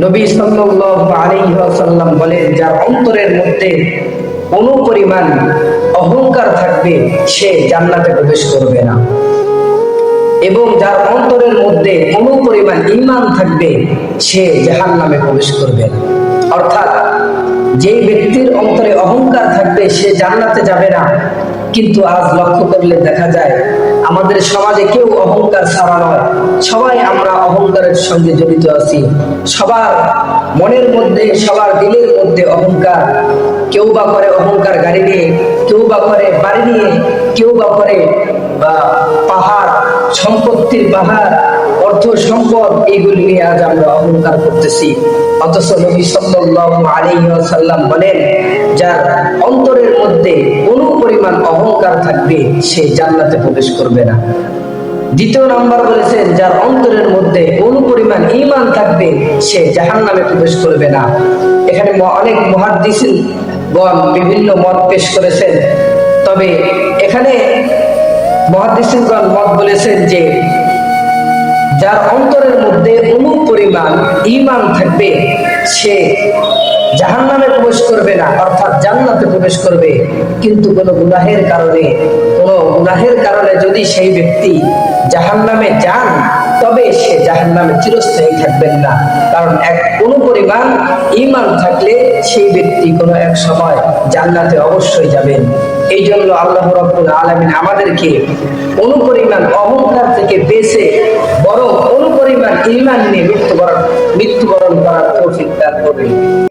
নবী সাল্লাল্লাহু আলাইহি ওয়াসাল্লাম বলেন, যার অন্তরের মধ্যে কোনো পরিমাণ অহংকার থাকবে, সে জান্নাতে প্রবেশ করবে না। এবং যার অন্তরের মধ্যে কোনো পরিমাণ ইমান থাকবে, সে জাহান্নামে প্রবেশ করবে না। অর্থাৎ যে ব্যক্তির অন্তরে অহংকার থাকবে, সে জান্নাতে যাবে না। কিন্তু আজ লক্ষ্য করলে দেখা যায় আমাদের সমাজে কেউ অহংকার ছাড়া নয়। সবাই আমরা অহংকারের সঙ্গে জড়িত আছি। সবার মনের মধ্যে, সবার দিলের মধ্যে অহংকার। কেউ বা করে অহংকার গাড়ি নিয়ে, কেউ বা করে বাড়ি নিয়ে, কেউ বা করে, বা পাহাড়, সম্পত্তির পাহাড়, অর্থ সম্পদ, এইগুলি নিয়ে আজ আমরা অহংকার করতেছি। অথচ নবী ওয়াসাল্লাম বলেন, যার অন্তরের মধ্যে পরিমাণ অহংকার থাকবে, সে জান্নাতে প্রবেশ করবে না। দ্বিতীয় নাম্বার বলেছেন, যার অন্তরের মধ্যে কোনো পরিমাণ ঈমান থাকবে, সে জাহান্নামে প্রবেশ করবে না। এখানে অনেক মহাদ্দিসিন গণ বিভিন্ন মত পেশ করেছেন। তবে এখানে মহাদিসগণ মত বলেছেন যে, যার অন্তরের মধ্যে কোনো পরিমাণ ইমান থাকবে, সে প্রবেশ করবে না, অর্থাৎ জান্নাতে প্রবেশ করবে। কিন্তু কোনো গুনাহের কারণে, কোনো গুনাহের কারণে যদি সেই ব্যক্তি জাহান্নামে যান, তবে সে জাহান্নামে চিরস্থায়ী থাকবেন না। কারণ এক কোনো পরিমাণ ইমান থাকলে সেই ব্যক্তি কোনো এক সময় জান্নাতে অবশ্যই যাবেন। এই জন্য আল্লাহ রব্বুল আলমিন আমাদেরকে অনুপরিমাণ অহংকার থেকে বেঁচে বরং অনুপরিমাণ ইমান নিয়ে মৃত্যুবরণ মৃত্যুবরণ করার তৌফিক দান করবেন